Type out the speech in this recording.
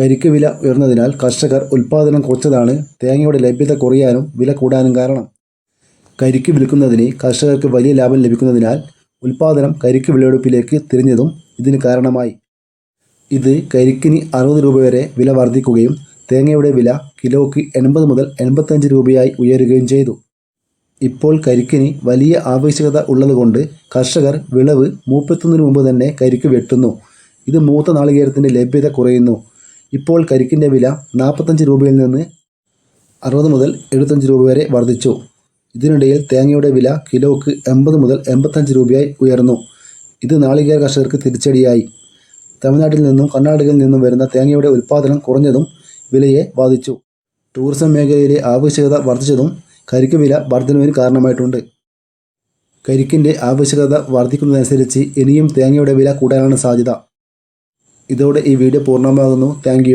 കരിക്ക് വില ഉയർന്നതിനാൽ കർഷകർ ഉൽപ്പാദനം കുറച്ചതാണ് തേങ്ങയുടെ ലഭ്യത കുറയാനും വില കൂടാനും കാരണം. കരിക്ക് വിൽക്കുന്നതിന് കർഷകർക്ക് വലിയ ലാഭം ലഭിക്കുന്നതിനാൽ ഉൽപ്പാദനം കരിക്ക് വിളവെടുപ്പിലേക്ക് തിരിഞ്ഞതും ഇതിന് കാരണമായി. ഇത് കരിക്കിന് അറുപത് രൂപ വരെ വില വർദ്ധിക്കുകയും തേങ്ങയുടെ വില കിലോയ്ക്ക് എൺപത് മുതൽ എൺപത്തഞ്ച് രൂപയായി ഉയരുകയും ചെയ്തു. ഇപ്പോൾ കരിക്കിന് വലിയ ആവശ്യകത ഉള്ളതുകൊണ്ട് കർഷകർ വിളവ് മൂപ്പെത്തുന്നതിന് മുമ്പ് തന്നെ കരിക്ക് വെട്ടുന്നു. ഇത് മൂത്ത നാളികേരത്തിന്റെ ലഭ്യത കുറയുന്നു. ഇപ്പോൾ കരിക്കിന്റെ വില നാൽപ്പത്തഞ്ച് രൂപയിൽ നിന്ന് അറുപത് മുതൽ എഴുപത്തഞ്ച് രൂപ വരെ വർദ്ധിച്ചു. ഇതിനിടയിൽ തേങ്ങയുടെ വില കിലോക്ക് എൺപത് മുതൽ എൺപത്തഞ്ച് രൂപയായി ഉയർന്നു. ഇത് നാളികേര കർഷകർക്ക് തിരിച്ചടിയായി. തമിഴ്നാട്ടിൽ നിന്നും കർണാടകയിൽ നിന്നും വരുന്ന തേങ്ങയുടെ ഉൽപ്പാദനം കുറഞ്ഞതും വിലയെ ബാധിച്ചു. ടൂറിസം മേഖലയിലെ ആവശ്യകത വർദ്ധിച്ചതും കരിക്ക് വില വർധനവിന് കാരണമായിട്ടുണ്ട്. കരിക്കിന്റെ ആവശ്യകത വർദ്ധിക്കുന്നതനുസരിച്ച് ഇനിയും തേങ്ങയുടെ വില കൂടാനാണ് സാധ്യത. ഇതോടെ ഈ വീഡിയോ പൂർണമാകുന്നു. താങ്ക്